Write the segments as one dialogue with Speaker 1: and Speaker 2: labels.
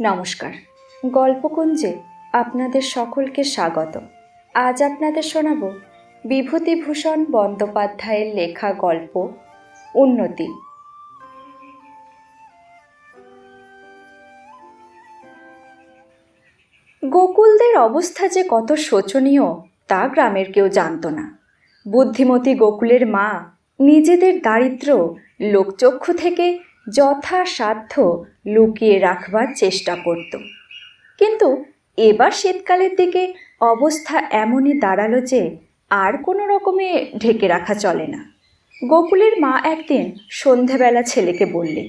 Speaker 1: নমস্কার। গল্পকুঞ্জে আপনাদের সকলকে স্বাগত। আজ আপনাদের শোনাব বিভূতিভূষণ বন্দ্যোপাধ্যায়ের লেখা গল্প, উন্নতি। গোকুলদের অবস্থা যে কত শোচনীয়, তা গ্রামের কেউ জানতো না। বুদ্ধিমতী গোকুলের মা, নিজেদের দারিদ্র্য, লোকচক্ষু থেকে যথাসাধ্য লুকিয়ে রাখবার চেষ্টা করত। কিন্তু এবার শীতকালের দিকে অবস্থা এমনই দাঁড়াল যে আর কোনো রকমে ঢেকে রাখা চলে না। গোকুলের মা একদিন সন্ধেবেলা ছেলেকে বললে,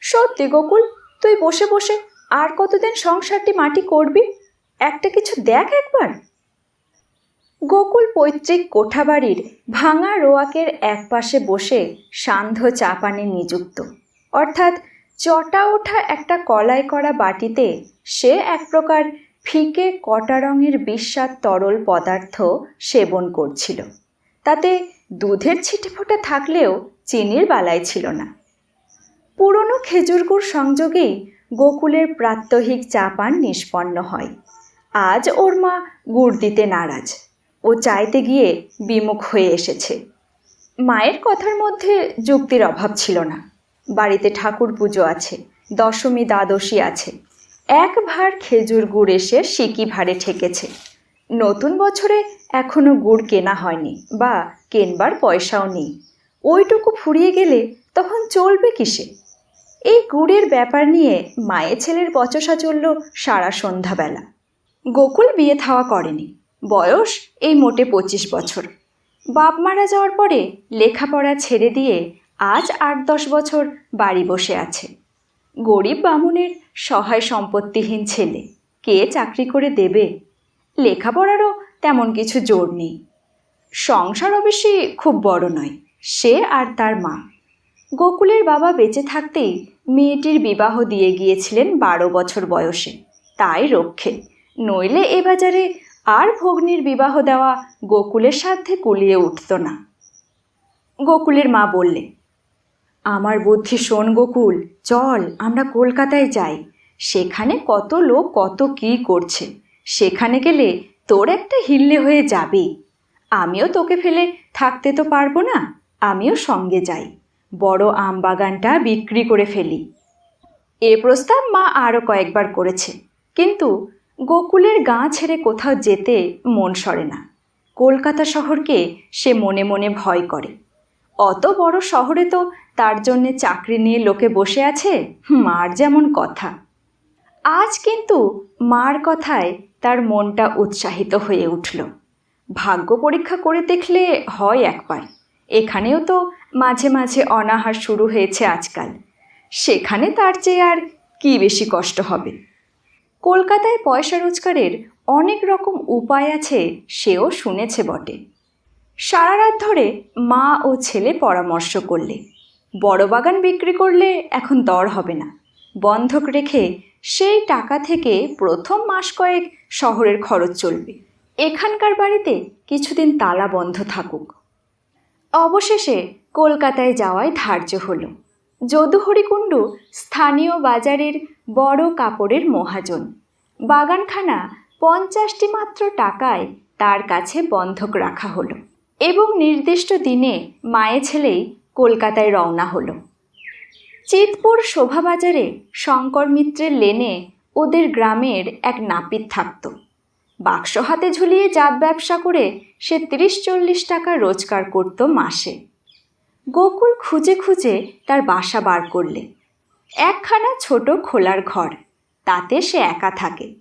Speaker 1: সত্যি গোকুল, তুই বসে বসে আর কতদিন সংসারটি মাটি করবি? একটা কিছু দেখ একবার। গোকুল পৈতৃক কোঠাবাড়ির ভাঙা রোয়াকের একপাশে বসে সান্ধ্য চা পানে নিযুক্ত। অর্থাৎ চটা ওঠা একটা কলাই করা বাটিতে সে এক প্রকার ফিকে কটা রঙের বিস্বাদ তরল পদার্থ সেবন করছিল। তাতে দুধের ছিটেফোঁটা থাকলেও চিনির বালাই ছিল না। পুরনো খেজুর গুড় সংযোগেই গোকুলের প্রাত্যহিক চা পান নিষ্পন্ন হয়। আজ ওর মা গুড় দিতে নারাজ। ও চাইতে গিয়ে বিমুখ হয়ে এসেছে। মায়ের কথার মধ্যে যুক্তির অভাব ছিল না। বাড়িতে ঠাকুর পুজো আছে, দশমী দ্বাদশী আছে। এক ভার খেজুর গুড় এসে সিকি ভারে ঠেকেছে। নতুন বছরে এখনও গুড় কেনা হয়নি বা কেনবার পয়সাও নেই। ওইটুকু ফুরিয়ে গেলে তখন চলবে কিসে? এই গুড়ের ব্যাপার নিয়ে মায়ের ছেলের বচসা চলল সারা সন্ধ্যাবেলা। গোকুল বিয়ে থাওয়া করেনি। বয়স এই মোটে পঁচিশ বছর। বাপ মারা যাওয়ার পরে লেখাপড়া ছেড়ে দিয়ে আজ আট দশ বছর বাড়ি বসে আছে। গরিব বামুনের সহায় সম্পত্তিহীন ছেলে, কে চাকরি করে দেবে? লেখাপড়ারও তেমন কিছু জোর নেই। সংসার অবশ্যই খুব বড় নয়, সে আর তার মা। গোকুলের বাবা বেঁচে থাকতেই মেয়েটির বিবাহ দিয়ে গিয়েছিলেন বারো বছর বয়সে। তাই রক্ষে, নইলে এ বাজারে আর ভগ্নির বিবাহ দেওয়া গোকুলের সাধ্যে কুলিয়ে উঠত না। গোকুলের মা বললে, আমার বুদ্ধি শোন গোকুল, চল, আমরা কলকাতায় যাই। সেখানে কত লোক কত কী করছে। সেখানে গেলে তোর একটা হিল্লে হয়ে যাবে। আমিও তোকে ফেলে থাকতে তো পারব না, আমিও সঙ্গে যাই। বড় আম বাগানটা বিক্রি করে ফেলি। এ প্রস্তাব মা আরও কয়েকবার করেছে, কিন্তু গোকুলের গাঁ ছেড়ে কোথাও যেতে মন সরে না। কলকাতা শহরকে সে মনে মনে ভয় করে। অত বড় শহরে তো তার জন্যে চাকরি নিয়ে লোকে বসে আছে, মার যেমন কথা। আজ কিন্তু মার কথায় তার মনটা উৎসাহিত হয়ে উঠল। ভাগ্য পরীক্ষা করে দেখলে হয় এক একবার এখানেও তো মাঝে মাঝে অনাহার শুরু হয়েছে আজকাল। সেখানে তার চেয়ে আর কি বেশি কষ্ট হবে? কলকাতায় পয়সা রোজগারের অনেক রকম উপায় আছে, সেও শুনেছে বটে। সারা রাত ধরে মা ও ছেলে পরামর্শ করলে। বড় বাগান বিক্রি করলে এখন দর হবে না। বন্ধক রেখে সেই টাকা থেকে প্রথম মাস কয়েক শহরের খরচ চলবে। এখানকার বাড়িতে কিছুদিন তালা বন্ধ থাকুক। অবশেষে কলকাতায় যাওয়ায় ধার্য হলো। যদুহরিকুণ্ডু স্থানীয় বাজারের বড় কাপড়ের মহাজন। বাগানখানা পঞ্চাশটি মাত্র টাকায় তার কাছে বন্ধক রাখা হলো এবং নির্দিষ্ট দিনে মায়ে ছেলেই কলকাতায় রওনা হলো। চিতপুর শোভাবাজারে শঙ্কর মিত্রের লেনে ওদের গ্রামের এক নাপিত থাকত। বাক্স হাতে ঝুলিয়ে জাত ব্যবসা করে সে তিরিশ চল্লিশ টাকা রোজগার করত মাসে। গোকুল খুঁজে খুঁজে তার বাসা বার করলে। একখানা ছোট খোলার ঘর, তাতে সে একা থাকে।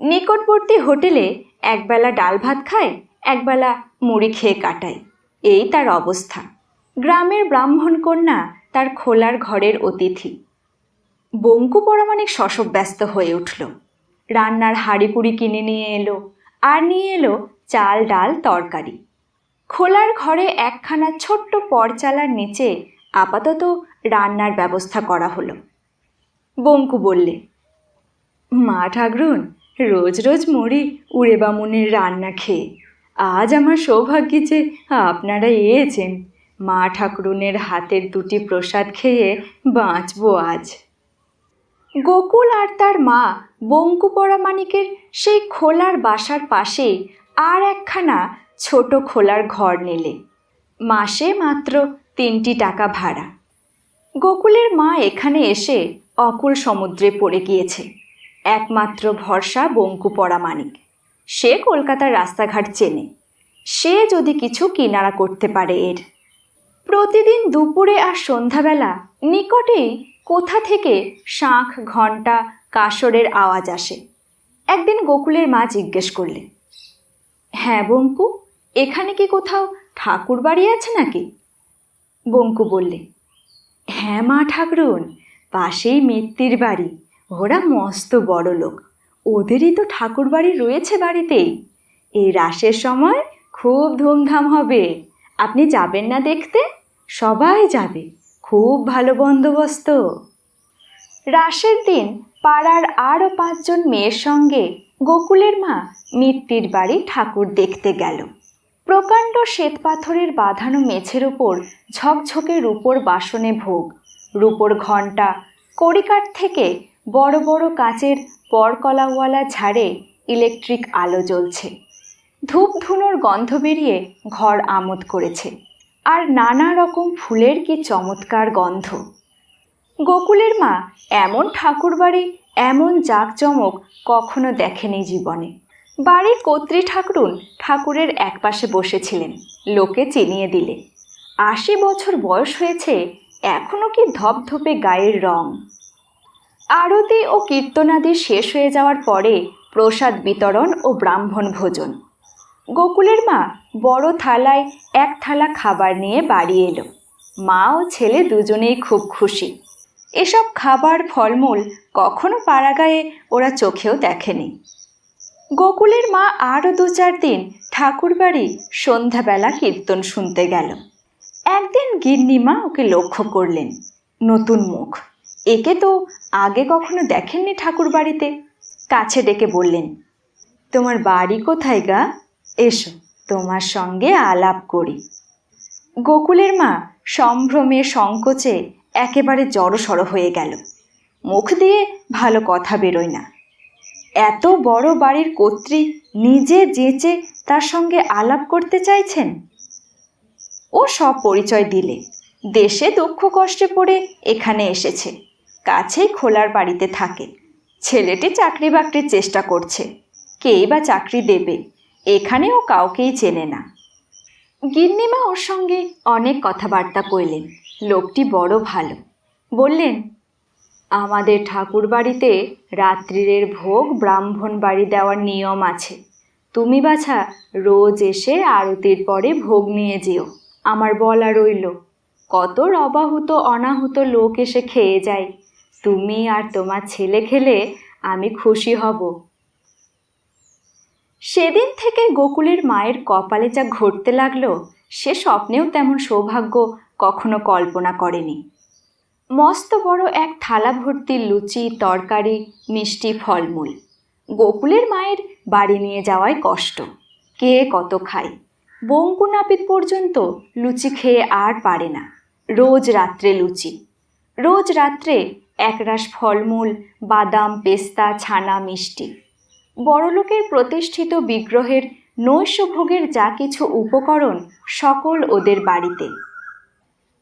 Speaker 1: নিকটবর্তী হোটেলে একবেলা ডাল ভাত খায়, একবেলা মুড়ি খেয়ে কাটায়। এই তার অবস্থা। গ্রামের ব্রাহ্মণ কন্যা তার খোলার ঘরের অতিথি। বঙ্কু পরামানিক শশব ব্যস্ত হয়ে উঠল। রান্নার হাঁড়িপুড়ি কিনে নিয়ে এলো, আর নিয়ে এলো চাল ডাল তরকারি। খোলার ঘরে একখানা ছোট্ট পরচালার নিচে আপাতত রান্নার ব্যবস্থা করা হলো। বঙ্কু বললে, মা ঠাকরুন, রোজ রোজ মরি উড়ে বামুনের রান্না খেয়ে। আজ আমার সৌভাগ্যে যে আপনারা এয়েছেন মা ঠাকুরুনের হাতের দুটি প্রসাদ খেয়ে বাঁচবো আজ। গোকুল আর তার মা বঙ্কুপড়া মানিকের সেই খোলার বাসার পাশে আর একখানা ছোট খোলার ঘর নিলে। মাসে মাত্র তিনটি টাকা ভাড়া। গোকুলের মা এখানে এসে অকুল সমুদ্রে পড়ে গিয়েছে। একমাত্র ভরসা বঙ্কুপড়া মানিক সে কলকাতার রাস্তাঘাট চেনে। সে যদি কিছু কিনারা করতে পারে এর। প্রতিদিন দুপুরে আর সন্ধ্যাবেলা নিকটেই কোথা থেকে শাঁখ, ঘণ্টা, কাসরের আওয়াজ আসে। একদিন গোকুলের মা জিজ্ঞেস করলে হ্যাঁ বঙ্কু এখানে কি কোথাও ঠাকুর বাড়ি আছে নাকি? বঙ্কু বললে হ্যাঁ মা ঠাকুরুন, পাশেই মিত্তির বাড়ি। ওরা মস্ত বড় লোক। ওদেরই তো ঠাকুর বাড়ি রয়েছে বাড়িতেই। এই রাসের সময় খুব ধুমধাম হবে। আপনি যাবেন না দেখতে? সবাই যাবে। খুব ভালো বন্দোবস্ত। রাসের দিন পাড়ার আরও পাঁচজন মেয়ের সঙ্গে গোকুলের মা মিত্তির বাড়ি ঠাকুর দেখতে গেল। প্রকাণ্ড শ্বেতপাথরের বাঁধানো মেঝের ওপর ঝকঝকে রূপোর বাসনে ভোগ। রূপোর ঘণ্টা কড়িকাঠ থেকে বড় বড় কাচের পরকলাওয়ালা ঝাড়ে ইলেকট্রিক আলো জ্বলছে। ধূপ ধুনোর গন্ধ বেরিয়ে ঘর আমোদ করেছে। আর নানা রকম ফুলের কি চমৎকার গন্ধ। গোকুলের মা এমন ঠাকুরবাড়ি, এমন জাঁকজমক কখনো দেখেনি জীবনে। বাড়ির কর্ত্রী ঠাকুরুন ঠাকুরের একপাশে বসেছিলেন। লোকে চিনিয়ে দিলে। আশি বছর বয়স হয়েছে, এখনও কি ধপধপে গায়ের রং। আরতি ও কীর্তনাদি শেষ হয়ে যাওয়ার পরে প্রসাদ বিতরণ ও ব্রাহ্মণ ভোজন। গোকুলের মা বড় থালায় এক থালা খাবার নিয়ে বাড়ি এলো। মা ও ছেলে দুজনেই খুব খুশি। এসব খাবার ফলমূল কখনো পাড়াগায়ে ওরা চোখেও দেখেনি। গোকুলের মা আরও দু চার দিন ঠাকুরবাড়ি সন্ধ্যাবেলা কীর্তন শুনতে গেল। একদিন গিন্নিমা ওকে লক্ষ্য করলেন, নতুন মুখ। একে তো আগে কখনো দেখেননি ঠাকুর বাড়িতে কাছে ডেকে বললেন, তোমার বাড়ি কোথায় গা? এসো, তোমার সঙ্গে আলাপ করি। গোকুলের মা সম্ভ্রমে সংকোচে একেবারে জড়সড় হয়ে গেল। মুখ দিয়ে ভালো কথা বেরোয় না। এত বড় বাড়ির কর্ত্রী নিজে যেচে তার সঙ্গে আলাপ করতে চাইছেন? ও সব পরিচয় দিলে। দেশে দুঃখ কষ্টে পড়ে এখানে এসেছে। কাছেই খোলার বাড়িতে থাকে। ছেলেটি চাকরি বাকরির চেষ্টা করছে। কেই বা চাকরি দেবে? এখানেও কাউকেই চেনে না। গিন্নিমা ওর সঙ্গে অনেক কথাবার্তা কইলেন। লোকটি বড় ভালো। বললেন আমাদের ঠাকুর বাড়িতে রাত্রিরের ভোগ ব্রাহ্মণ বাড়ি দেওয়ার নিয়ম আছে। তুমি বাছা, রোজ এসে আরতির পরে ভোগ নিয়ে যেও। আমার বলা রইল, কত রবাহুত, অনাহুত লোক এসে খেয়ে যায়। তুমি আর তোমার ছেলে খেলে আমি খুশি হব। সেদিন থেকে গোকুলের মায়ের কপালে যা ঘটতে লাগল, সে স্বপ্নেও তেমন সৌভাগ্য কখনো কল্পনা করেনি। মস্ত বড় এক থালা ভর্তি লুচি, তরকারি, মিষ্টি, ফলমূল। গোকুলের মায়ের বাড়ি নিয়ে যাওয়ায় কষ্ট। কে কত খায়? বঙ্কু নাপিত পর্যন্ত লুচি খেয়ে আর পারে না। রোজ রাত্রে লুচি। রোজ রাত্রে একরাশ ফলমূল, বাদাম, পেস্তা, ছানা, মিষ্টি। বড়লোকের প্রতিষ্ঠিত বিগ্রহের নৈশভোগের যা কিছু উপকরণ সকল ওদের বাড়িতে।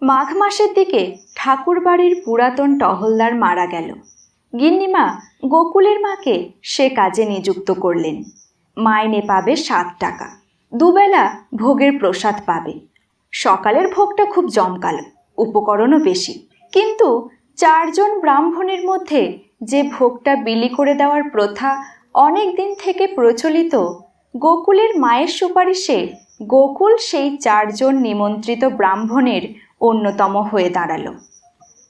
Speaker 1: মাঘ মাসের দিকে ঠাকুর বাড়ির পুরাতন টহলদার মারা গেল। গিন্নিমা গোকুলের মাকে সে কাজে নিযুক্ত করলেন। মাইনে পাবে সাত টাকা। দুবেলা ভোগের প্রসাদ পাবে। সকালের ভোগটা খুব জমকালো, উপকরণও বেশি। কিন্তু চারজন ব্রাহ্মণের মধ্যে যে ভোগটা বিলি করে দেওয়ার প্রথা অনেক দিন থেকে প্রচলিত, গোকুলের মায়ের সুপারিশে গোকুল সেই চারজন নিমন্ত্রিত ব্রাহ্মণের অন্যতম হয়ে দাঁড়াল।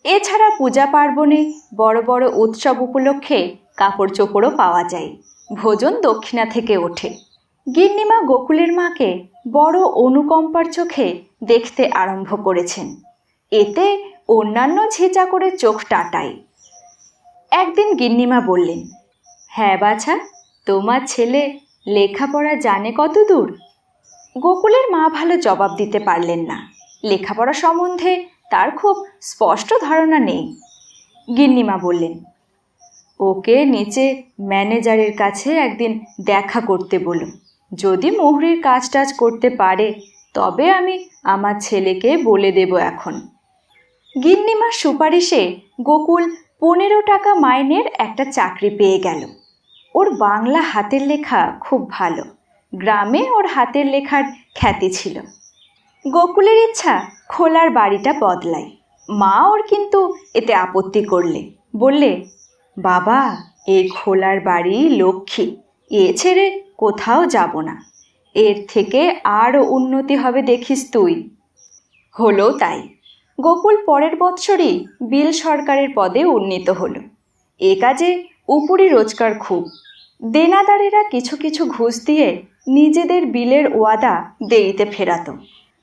Speaker 1: এছাড়া পূজা পার্বণে বড় বড় উৎসব উপলক্ষে কাপড় চোপড়ও পাওয়া যায়। ভোজন দক্ষিণা থেকে ওঠে। গিন্নিমা গোকুলের মাকে বড় অনুকম্পার চোখে দেখতে আরম্ভ করেছেন। এতে অন্যান্য ঝেঁচা করে চোখ টাটাই একদিন গিন্নিমা বললেন হ্যাঁ বাছা, তোমার ছেলে লেখাপড়া জানে কত দূর গোকুলের মা ভালো জবাব দিতে পারলেন না। লেখাপড়া সম্বন্ধে তার খুব স্পষ্ট ধারণা নেই। গিন্নিমা বললেন, ওকে নিচে ম্যানেজারের কাছে একদিন দেখা করতে বলো যদি মোহরির কাজ টাজ করতে পারে, তবে আমি আমার ছেলেকে বলে দেব এখন। গিন্নিমার সুপারিশে গোকুল পনেরো টাকা মাইনের একটা চাকরি পেয়ে গেল। ওর বাংলা হাতের লেখা খুব ভালো। গ্রামে ওর হাতের লেখার খ্যাতি ছিল। গোকুলের ইচ্ছা খোলার বাড়িটা বদলায়। মা ওর কিন্তু এতে আপত্তি করলে। বললে, বাবা, এই খোলার বাড়ি লক্ষ্মী। এ ছেড়ে কোথাও যাব না। এর থেকে আরও উন্নতি হবে দেখিস তুই। হলো তাই। গোকুল পরের বৎসরই বিল সরকারের পদে উন্নীত হলো। এ কাজে উপরি রোজগার খুব। দেনাদারেরা কিছু কিছু ঘুষ দিয়ে নিজেদের বিলের ওয়াদা দেরিতে ফেরাতো।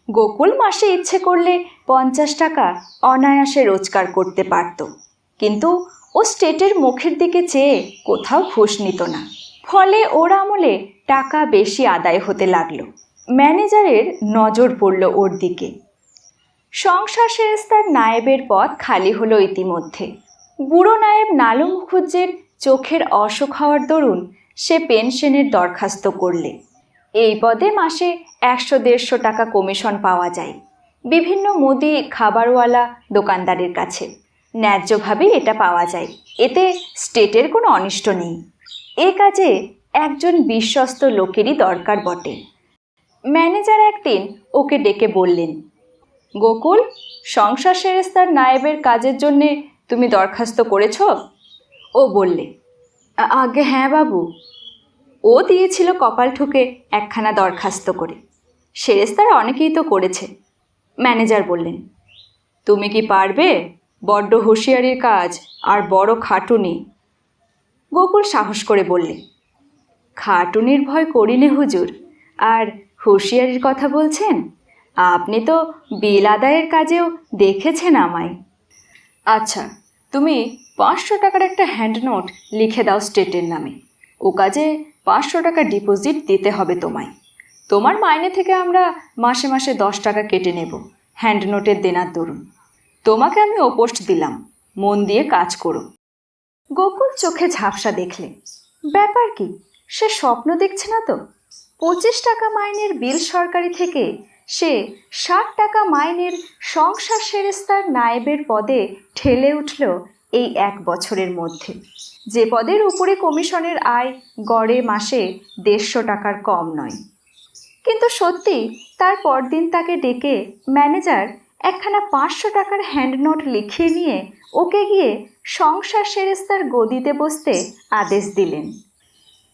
Speaker 1: গোকুল মাসে ইচ্ছে করলে পঞ্চাশ টাকা অনায়াসে রোজগার করতে পারত। কিন্তু ও স্টেটের মুখের দিকে চেয়ে কোথাও ঘুষ নিত না। ফলে ওর আমলে টাকা বেশি আদায় হতে লাগল। ম্যানেজারের নজর পড়ল ওর দিকে। সংসার সেরেস্তার নায়েবের পদ খালি হলো ইতিমধ্যে। বুড়ো নায়েব নালু মুখুজ্জের চোখের অসুখ হওয়ার দরুন সে পেনশনের দরখাস্ত করলে। এই পদে মাসে একশো দেড়শো টাকা কমিশন পাওয়া যায়। বিভিন্ন মুদি খাবারওয়ালা দোকানদারের কাছে। ন্যায্যভাবেই এটা পাওয়া যায়। এতে স্টেটের কোনো অনিষ্ট নেই। এ কাজে একজন বিশ্বস্ত লোকেরই দরকার বটে। ম্যানেজার একদিন ওকে ডেকে বললেন, গোকুল, সংসার সেরেস্তার নায়েবের কাজের জন্যে তুমি দরখাস্ত করেছ? ও বললে "আ- আগে হ্যাঁ বাবু। ও দিয়েছিল কপাল ঠুকে একখানা দরখাস্ত করে। সেরেস্তার অনেকেই তো করেছে। ম্যানেজার বললেন, তুমি কি পারবে? বড্ড হুঁশিয়ারির কাজ আর বড় খাটুনি। গোকুল সাহস করে বললে, খাটুনির ভয় করি নে হুজুর, আর হুঁশিয়ারির কথা বলছেন? আপনি তো বিল আদায়ের কাজেও দেখেছেন আমায়। আচ্ছা তুমি পাঁচশো টাকার একটা হ্যান্ড নোট লিখে দাও স্টেটের নামে। ও কাজে পাঁচশো টাকা ডিপোজিট দিতে হবে তোমায়। তোমার মাইনে থেকে আমরা মাসে মাসে দশ টাকা কেটে নেব। হ্যান্ড নোটের দেনার দরুন। তোমাকে আমি ও পোস্ট দিলাম। মন দিয়ে কাজ করো। গোকুল চোখে ঝাপসা দেখলে। ব্যাপার কি? সে স্বপ্ন দেখছে না তো? পঁচিশ টাকা মাইনের বিল সরকারি থেকে সে ষাট টাকা মাইনের সংসার সেরেস্তার নায়েবের পদে ঠেলে উঠল এই এক বছরের মধ্যে। যে পদের উপরে কমিশনের আয় গড়ে মাসে দেড়শো টাকার কম নয়। কিন্তু সত্যি, তার পরদিন তাকে ডেকে ম্যানেজার একখানা পাঁচশো টাকার হ্যান্ড নোট লিখিয়ে নিয়ে ওকে গিয়ে সংসার সেরেস্তার গদিতে বসতে আদেশ দিলেন।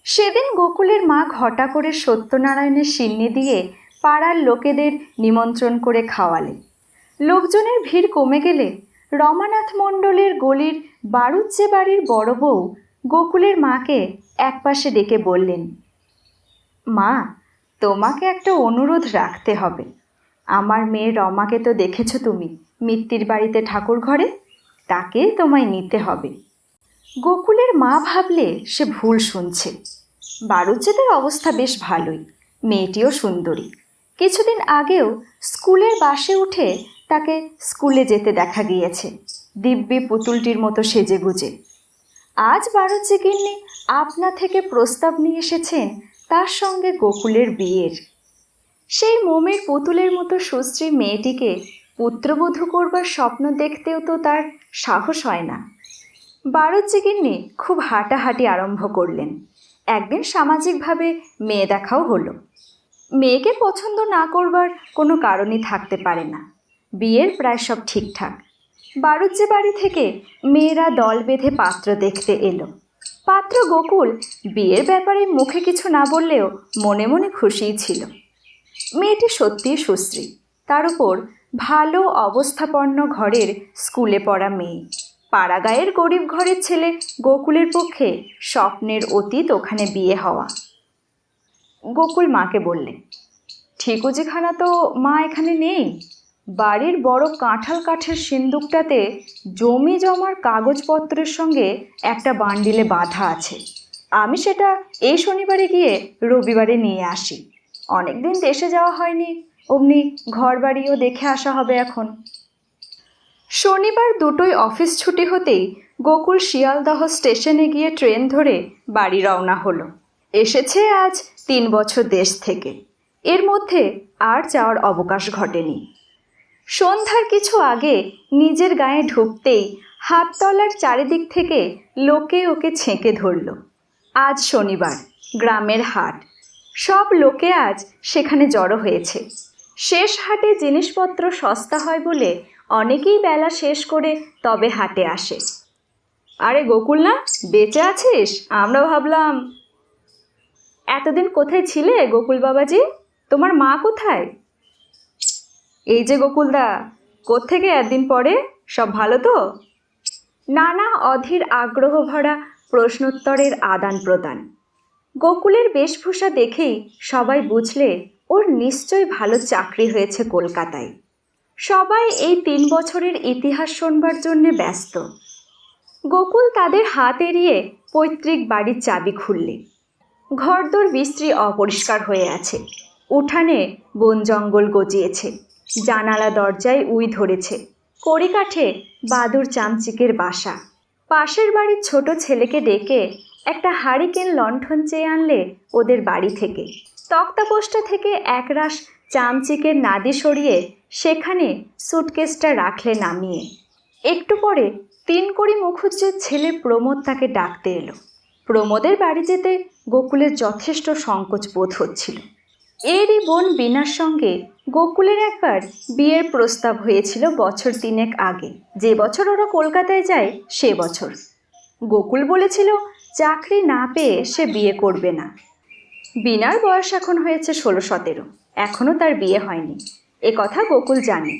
Speaker 1: সেদিন গোকুলের মা ঘটা করে সত্যনারায়ণের সিন্নি দিয়ে পাড়ার লোকেদের নিমন্ত্রণ করে খাওয়ালে। লোকজনের ভিড় কমে গেলে রমানাথ মণ্ডলের গলির বারুজ্জে বাড়ির বড় বউ গোকুলের মাকে একপাশে ডেকে বললেন, মা, তোমাকে একটা অনুরোধ রাখতে হবে। আমার মেয়ে রমাকে তো দেখেছ তুমি, মিত্তির বাড়িতে ঠাকুর ঘরে, তাকে তোমায় নিতে হবে গোকুলের মা ভাবলে সে ভুল শুনছে। বারুজ্জেদের অবস্থা বেশ ভালোই, মেয়েটিও সুন্দরী। কিছুদিন আগেও স্কুলের বাসে উঠে তাকে স্কুলে যেতে দেখা গিয়েছে। দিব্যি পুতুলটির মতো সেজে গুজে আজ বারুজ্জে গিন্নি আপনা থেকে প্রস্তাব নিয়ে এসেছেন তার সঙ্গে গোকুলের বিয়ের। সেই মোমের পুতুলের মতো সুশ্রী মেয়েটিকে পুত্রবধূ করবার স্বপ্ন দেখতেও তো তার সাহস হয় না। বারুজ্জে গিন্নি খুব হাঁটাহাঁটি আরম্ভ করলেন। একদিন সামাজিকভাবে মেয়ে দেখাও হলো। মেয়েকে পছন্দ না করবার কোনো কারণই থাকতে পারে না। বিয়ের প্রায় সব ঠিকঠাক। বারুজ্জে বাড়ি থেকে মেয়েরা দল বেঁধে পাত্র দেখতে এলো। পাত্র গোকুল বিয়ের ব্যাপারে মুখে কিছু না বললেও মনে মনে খুশিই ছিল। মেয়েটি সত্যিই সুশ্রী। তার উপর ভালো অবস্থাপন্ন ঘরের স্কুলে পড়া মেয়ে। পাড়াগাঁয়ের গরিব ঘরের ছেলে গোকুলের পক্ষে স্বপ্নের অতীত ওখানে বিয়ে হওয়া। গোকুল মাকে বললে ঠিকুজিখানা তো মা এখানে নেই? বাড়ির বড় কাঁঠাল কাঠের সিন্দুকটাতে জমি জমার কাগজপত্রের সঙ্গে একটা বান্ডিলে বাঁধা আছে। আমি সেটা এই শনিবারে গিয়ে রবিবারে নিয়ে আসি। অনেক দিন দেশে যাওয়া হয়নি, অমনি ঘর বাড়িও দেখে আসা হবে এখন। শনিবার দুটোই অফিস ছুটি হতেই গোকুল শিয়ালদহ স্টেশনে গিয়ে ট্রেন ধরে বাড়ি রওনা হলো। এসেছে আজ তিন বছর দেশ থেকে। এর মধ্যে আর যাওয়ার অবকাশ ঘটেনি। সন্ধ্যার কিছু আগে নিজের গায়ে ঢুকতেই হাততলার চারিদিক থেকে লোকে ওকে ছেঁকে ধরল। আজ শনিবার, গ্রামের হাট। সব লোকে আজ সেখানে জড়ো হয়েছে। শেষ হাটে জিনিসপত্র সস্তা হয় বলে অনেকেই বেলা শেষ করে তবে হাটে আসে। আরে গোকুল না, বেঁচে আছিস? আমরা ভাবলাম, এতদিন কোথায় ছিলে গোকুল বাবাজি? তোমার মা কোথায়? এই যে গোকুলদা, কোত্থেকে একদিন পরে? সব ভালো তো? নানা অধীর আগ্রহ ভরা প্রশ্নোত্তরের আদান প্রদান। গোকুলের বেশভূষা দেখেই সবাই বুঝলে ওর নিশ্চয় ভালো চাকরি হয়েছে কলকাতায়। সবাই এই তিন বছরের ইতিহাস শোনবার জন্যে ব্যস্ত। গোকুল তাদের হাত এড়িয়ে পৈতৃক বাড়ির চাবি খুললে। ঘরদোর বিশ্রী অপরিষ্কার হয়ে আছে। উঠানে বন জঙ্গল গজিয়েছে। জানালা দরজায় উই ধরেছে। কড়িকাঠে বাদুর চামচিকের বাসা। পাশের বাড়ির ছোট ছেলেকে ডেকে একটা হারিকেন লণ্ঠন চেয়ে আনলে ওদের বাড়ি থেকে। তক্তাপোষটা থেকে একরাশ চামচিকের নাদি সরিয়ে সেখানে সুটকেসটা রাখলে নামিয়ে। একটু পরে তিন কড়ি মুখুজ্জের ছেলে প্রমোদ তাকে ডাকতে এলো। প্রমোদের বাড়ি যেতে গোকুলের যথেষ্ট সংকোচ বোধ হচ্ছিল। এরই বোন বিনার সঙ্গে গোকুলের একবার বিয়ের প্রস্তাব হয়েছিল বছর তিনেক আগে। যে বছর ওরা কলকাতায় যায়, সে বছর। গোকুল বলেছিল, চাকরি না পেয়ে সে বিয়ে করবে না। বিনার বয়স এখন হয়েছে ষোলো সতেরো। এখনও তার বিয়ে হয়নি। এ কথা গোকুল জানে।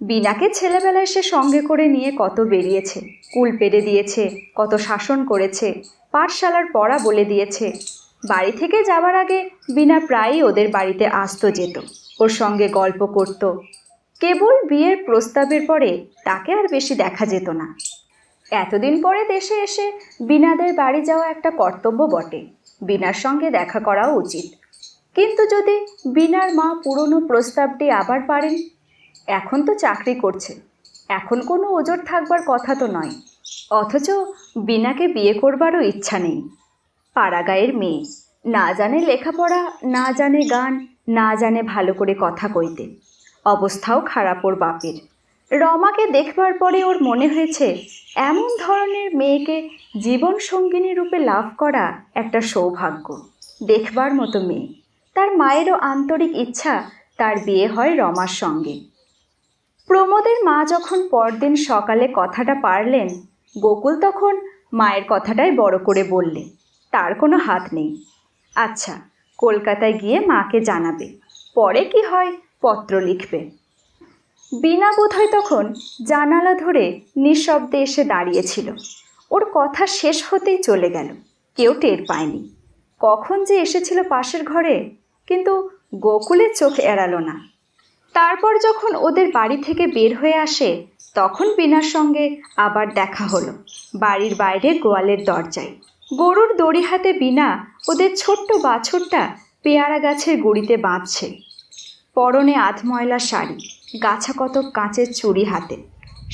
Speaker 1: বিনাকে ছেলেবেলায় সে সঙ্গে করে নিয়ে কত বেরিয়েছে, কুল পেরে দিয়েছে, কত শাসন করেছে, পাঠশালার পড়া বলে দিয়েছে। বাড়ি থেকে যাওয়ার আগে বিনা প্রায়ই ওদের বাড়িতে আসতো যেত। ওর সঙ্গে গল্প করত। কেবল বিয়ের প্রস্তাবের পরে তাকে আর বেশি দেখা যেত না। এতদিন পরে দেশে এসে বিনাদের বাড়ি যাওয়া একটা কর্তব্য বটে। বিনার সঙ্গে দেখা করাও উচিত। কিন্তু যদি বিনার মা পুরনো প্রস্তাবটি আবার পারেন, এখন তো চাকরি করছে। এখন কোনো ওজোর থাকবার কথা তো নয়। অথচ বিনাকে বিয়ে করবারও ইচ্ছা নেই। পাড়াগাঁয়ের মেয়ে। না জানে লেখাপড়া, না জানে গান, না জানে ভালো করে কথা কইতে। অবস্থাও খারাপ ওর বাপের। রমাকে দেখবার পরে ওর মনে হয়েছে, এমন ধরনের মেয়েকে জীবন সঙ্গিনী রূপে লাভ করা একটা সৌভাগ্য, দেখবার মতো মেয়ে। তার মায়েরও আন্তরিক ইচ্ছা, তার বিয়ে হয় রমার সঙ্গে। প্রমোদের মা যখন পরদিন সকালে কথাটা পারলেন গোকুল তখন মায়ের কথাটাই বড় করে বললে। তার কোনো হাত নেই। আচ্ছা কলকাতায় গিয়ে মাকে জানাবে। পরে কি হয়? পত্র লিখবে। বিনা বোধহয় তখন জানালা ধরে নিঃশব্দে এসে দাঁড়িয়েছিল। ওর কথা শেষ হতেই চলে গেল। কেউ টের পায়নি। কখন যে এসেছিল পাশের ঘরে, কিন্তু গোকুলের চোখ এড়ালো না। তারপর যখন ওদের বাড়ি থেকে বের হয়ে আসে, তখন বিনার সঙ্গে আবার দেখা হলো, বাড়ির বাইরে গোয়ালের দরজায়। গরুর দড়ি হাতে বিনা ওদের ছোট্ট বাছরটা পেয়ারা গাছের গুড়িতে বাঁধছে। পরনে আধময়লা শাড়ি, গাছা কতক কাঁচের চুড়ি হাতে।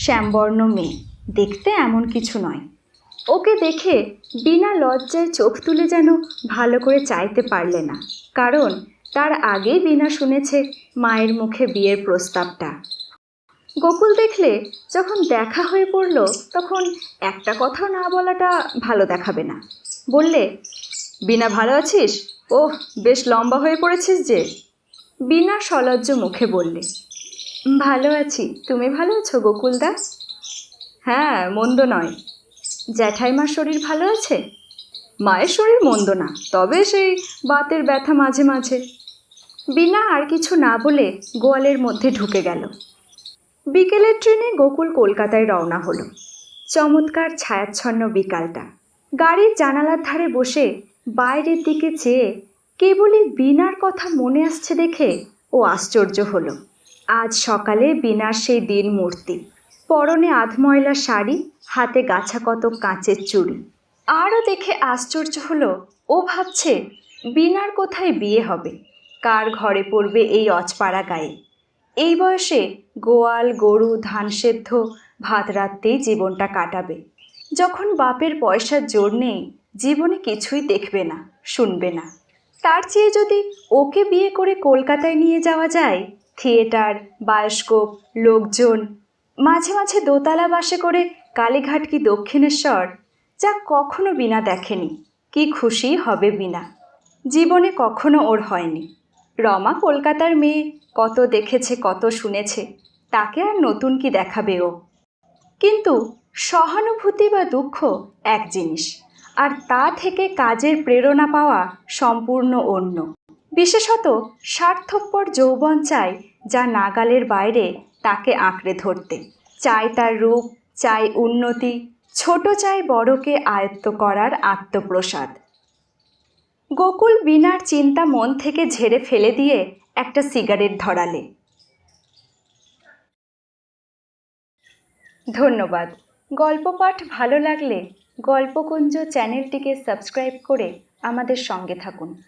Speaker 1: শ্যামবর্ণ মেয়ে, দেখতে এমন কিছু নয়। ওকে দেখে বিনা লজ্জায় চোখ তুলে যেন ভালো করে চাইতে পারলে না, কারণ তার আগেই বিনা শুনেছে মায়ের মুখে বিয়ের প্রস্তাবটা। গোকুল দেখলে যখন দেখা হয়ে পড়ল, তখন একটা কথাও না বলাটা ভালো দেখাবে না। বললে বিনা ভালো আছিস? ওহ, বেশ লম্বা হয়ে পড়েছিস যে। বিনা সলজ্জ মুখে বললে, ভালো আছি। তুমি ভালো আছো, গোকুলদা? হ্যাঁ মন্দ নয়। জ্যাঠাইমার শরীর ভালো আছে? মায়ের শরীর মন্দ না, তবে সেই বাতের ব্যথা মাঝে মাঝে। বিনা আর কিছু না বলে গোয়ালের মধ্যে ঢুকে গেল। বিকেলের ট্রেনে গোকুল কলকাতায় রওনা হলো। চমৎকার ছায়াচ্ছন্ন বিকালটা। গাড়ির জানালার ধারে বসে বাইরের দিকে চেয়ে কেবলই বিনার কথা মনে আসছে দেখে ও আশ্চর্য হলো। আজ সকালে বিনার সেই দিন মূর্তি। পরনে আধময়লা শাড়ি, হাতে গাছা কত কাঁচের চুড়ি। আরও দেখে আশ্চর্য হলো, ও ভাবছে, বিনার কোথায় বিয়ে হবে? কার ঘরে পড়বে এই অচপাড়া গায়ে? এই বয়সে গোয়াল, গরু, ধান সেদ্ধ, ভাত রাত্রেই জীবনটা কাটাবে। যখন বাপের পয়সার জোর নেই, জীবনে কিছুই দেখবে না, শুনবে না। তার চেয়ে যদি ওকে বিয়ে করে কলকাতায় নিয়ে যাওয়া যায়, থিয়েটার, বায়োস্কোপ, লোকজন, মাঝে মাঝে দোতলা বাসে করে কালীঘাট কি দক্ষিণেশ্বর, যা কখনো বিনা দেখেনি, কি খুশি হবে বিনা জীবনে কখনো ওর হয়নি। রমা কলকাতার মেয়ে কত দেখেছে, কত শুনেছে, তাকে আর নতুন কি দেখাবে ও? কিন্তু সহানুভূতি বা দুঃখ এক জিনিস, আর তা থেকে কাজের প্রেরণা পাওয়া সম্পূর্ণ অন্য। বিশেষত স্বার্থপর যৌবন চায় যা নাগালের বাইরে তাকে আঁকড়ে ধরতে। চায় তার রূপ, চাই উন্নতি, ছোট চাই বড়কে আয়ত্ত করার আত্মপ্রসাদ। গোকুল বিনার চিন্তা মন থেকে ঝেড়ে ফেলে দিয়ে একটা সিগারেট ধরালে। ধন্যবাদ। গল্প পাঠ ভালো লাগলে গল্পকুঞ্জ চ্যানেলটিকে সাবস্ক্রাইব করে আমাদের সঙ্গে থাকুন।